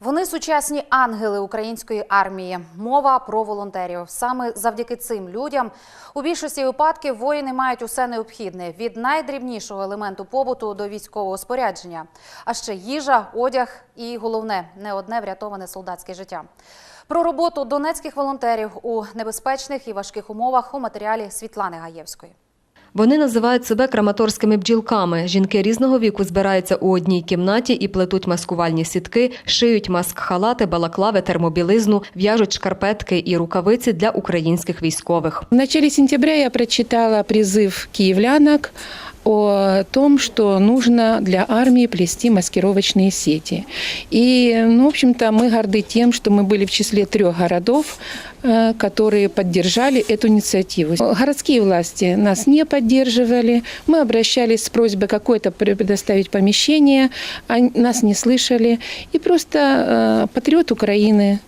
Вони сучасні ангели української армії. Мова про волонтерів. Саме завдяки цим людям у більшості випадків воїни мають усе необхідне від найдрібнішого елементу побуту до військового спорядження, а ще їжа, одяг і головне не одне врятоване солдатське життя. Про роботу донецьких волонтерів у небезпечних і важких умовах у матеріалі Світлани Гаєвської. Вони називають себе краматорськими бджілками. Жінки різного віку збираються у одній кімнаті і плетуть маскувальні сітки, шиють маск-халати, балаклави, термобілизну, в'яжуть шкарпетки і рукавиці для українських військових. В начале сентября я прочитала призив киевлянок о том, что нужно для армии плести маскировочные сети. И, ну, в общем-то, мы горды тем, что мы были в числе трех городов, э, которые поддержали эту инициативу. Городские власти нас не поддерживали. Мы обращались с просьбой какое-то предоставить помещение, они нас не слышали. И просто э, патриот Украины,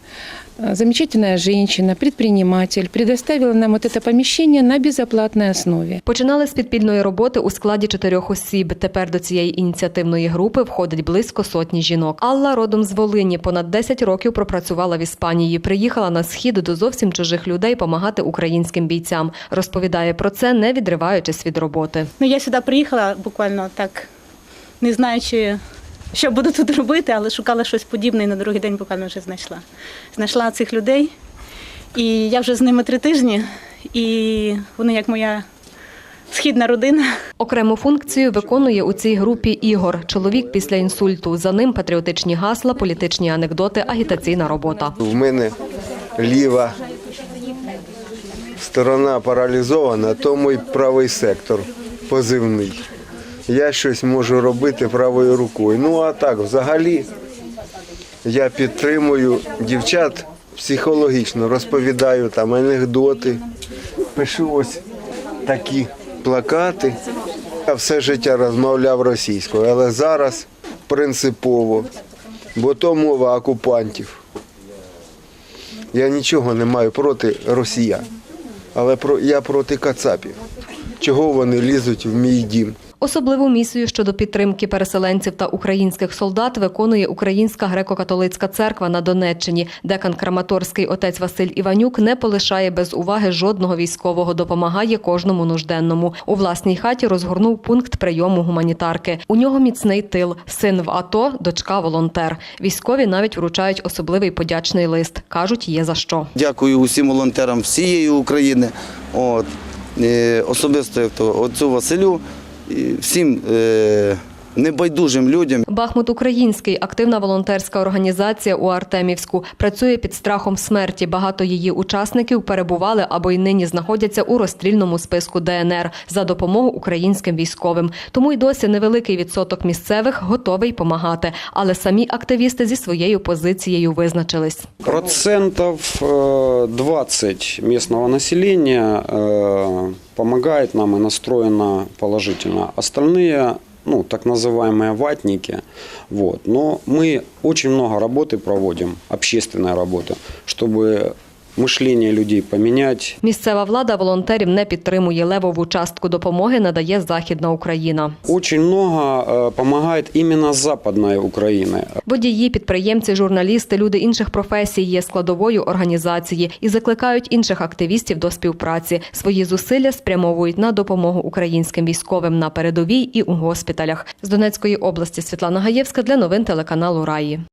замечательная женщина, предприниматель, предоставила нам вот это помещение на безоплатной основе. Починали з підпільної роботи у складі чотирьох осіб. Тепер до цієї ініціативної групи входить близько сотні жінок. Алла родом з Волині. Понад 10 років пропрацювала в Іспанії. Приїхала на схід до зовсім чужих людей допомагати українським бійцям. Розповідає про це, не відриваючись від роботи. Ну, я сюди приїхала буквально так, не знаючи, що буду тут робити, але шукала щось подібне і на другий день буквально вже знайшла. Знайшла цих людей, і я вже з ними три тижні, і вони як моя східна родина. Окрему функцію виконує у цій групі Ігор. Чоловік після інсульту. За ним патріотичні гасла, політичні анекдоти, агітаційна робота. В мене ліва сторона паралізована, тому й правий сектор позивний. Я щось можу робити правою рукою. Ну а так, взагалі, я підтримую дівчат психологічно, розповідаю там анекдоти, пишу ось такі плакати. Я все життя розмовляв російською, але зараз принципово, бо то мова окупантів. Я нічого не маю проти росіян, але про, я проти кацапів. Чого вони лізуть в мій дім? Особливу місію щодо підтримки переселенців та українських солдат виконує Українська греко-католицька церква на Донеччині. Декан Краматорський отець Василь Іванюк не полишає без уваги жодного військового, допомагає кожному нужденному. У власній хаті розгорнув пункт прийому гуманітарки. У нього міцний тил, син в АТО, дочка волонтер. Військові навіть вручають особливий подячний лист. кажуть, є за що. Дякую усім волонтерам всієї України. От, е, особисто як то, отцю Василю, всім е, небайдужим людям. Бахмут Український активна волонтерська організація у Артемівську працює під страхом смерті. Багато її учасників перебували або й нині знаходяться у розстрільному списку ДНР за допомогу українським військовим. Тому й досі невеликий відсоток місцевих готовий помагати. Але самі активісти зі своєю позицією визначились. Процентов э, 20 местного населения э, помогает нам и настроено положительно. Остальные, ну, так называемые ватники. Вот. Но мы очень много работы проводим, общественной работы, чтобы мышление людей поменять, Місцева влада волонтерів не підтримує левову частку допомоги. Надає Західна Україна. Очень много э, помогает именно западная Украина. Водії, підприємці, журналісти, люди інших професій є складовою організації і закликають інших активістів до співпраці. Свої зусилля спрямовують на допомогу українським військовим на передовій і у госпіталях. З Донецької області Світлана Гаєвська для новин телеканалу Раї.